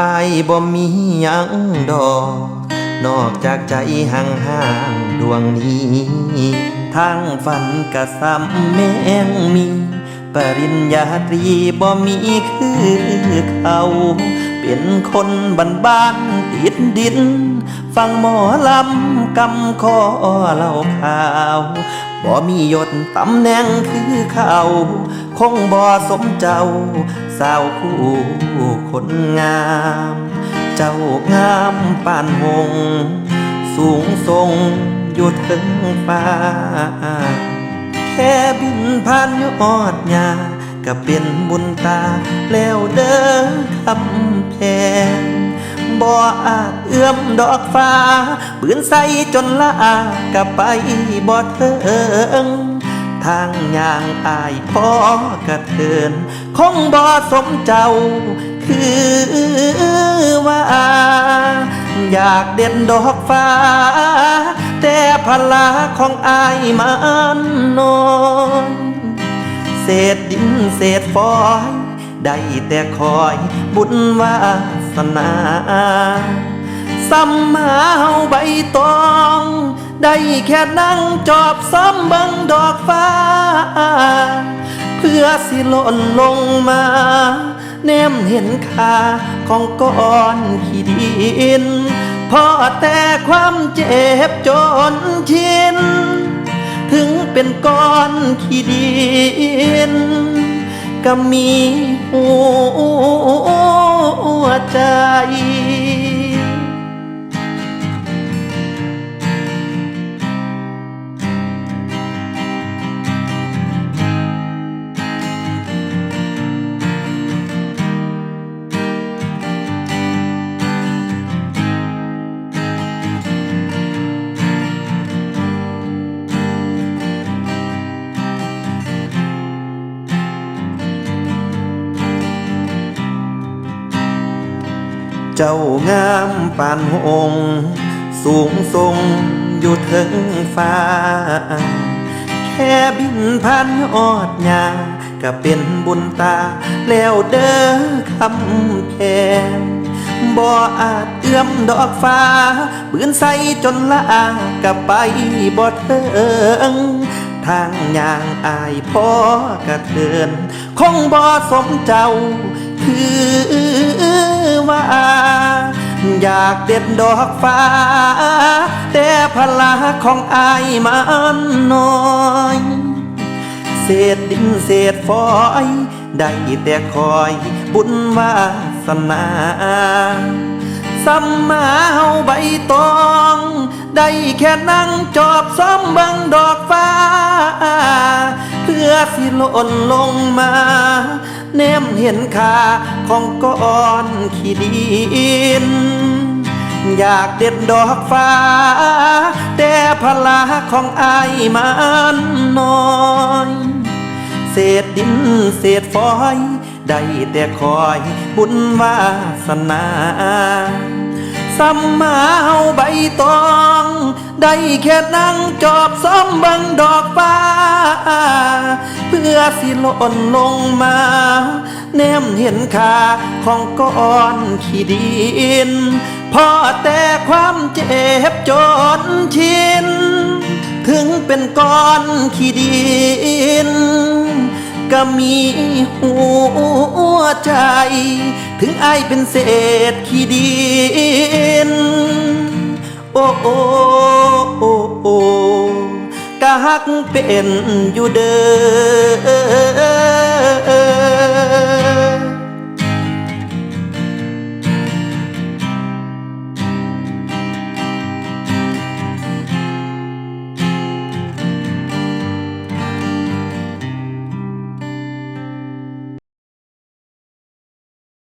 อายบ่มีหยังดอก นอกจากใจห่างห่างดวงนี้ ทางฝันกะซ้ำแมงมี ปริญญาตรีบ่มีคือเขา เป็นคนบ้านบ้านติดดิน ฟังหมอลำกำคอเล่าข่าวบ่มียศตำแหน่งคือเขาคงบ่สมเจ้า สาวคู่คนงาม เจ้างามปานหงส์สูงทรงอยู่ถึงฟ้า แค่บินผ่านยอดหญ้า ก็เป็นบุญตาแล้วเด้อคำแพงบ่อาจเอื้อมดอกฟ้าปืนใสจนละอากะไปบ่เถิงทางย่างอายพ่อกระเทินคงบ่สมเจ้า คือว่า อยากเด่นดอกฟ้า แต่พลาของอายมันน้อย เศษดินเศษฟอย ได้แต่คอยบุญวาสนาซ้ำมาเฮาใบตอง ได้แค่นั่งจอบซ้ำเบิงดอกฟ้า เพื่อสิหล่นลงมา แนมเห็นค่าของก้อนขี้ดินพอแต่ความเจ็บจนชิน ถึงเป็นก้อนขี้ดินก็มีหัวใจ เจ้างามปานหงสูงทรงอยู่ถึงฟ้า แค่บินผ่านยอดหญ้าก็เป็นบุญตา แล้วเด้อคำแพงบ่อาจเอื้อมดอกฟ้าปืนใสจนละอากะไปบ่เถิงทางย่างอายพ่อกระเทินคงบ่สมเจ้าคือ ว่า อยากเด็ดดอกฟ้า แต่พลาของอายมันน้อยเศษดินเศษฟอย ได้แต่คอยบุญวาสนาสัมมาเฮาใบตอง ได้แค่นั่งจอบซ้อมบังดอกฟ้า สิหล่นลงมาแนมเห็นค่าของก้อนขี้ดิน อยากเด็ดดอกฟ้า แต่พลาของอายมันน้อยเศษดินเศษฟอย ได้แต่คอยบุญวาสนา สัมมาเฮาใบตอง ได้แค่นั่งจอบซ้อมบังดอกฟ้า เพื่อสิล่นลงมา แนมเห็นค่าของก้อนขี้ดินพอแต่ความเจ็บจนชิน ถึงเป็นก้อนขี้ดิน ก็มีหัวใจ ถึงไอเป็นเศษขี้ดิน โอ้โอ้โอ้โอ้กะฮักเป็นอยู่เด้อ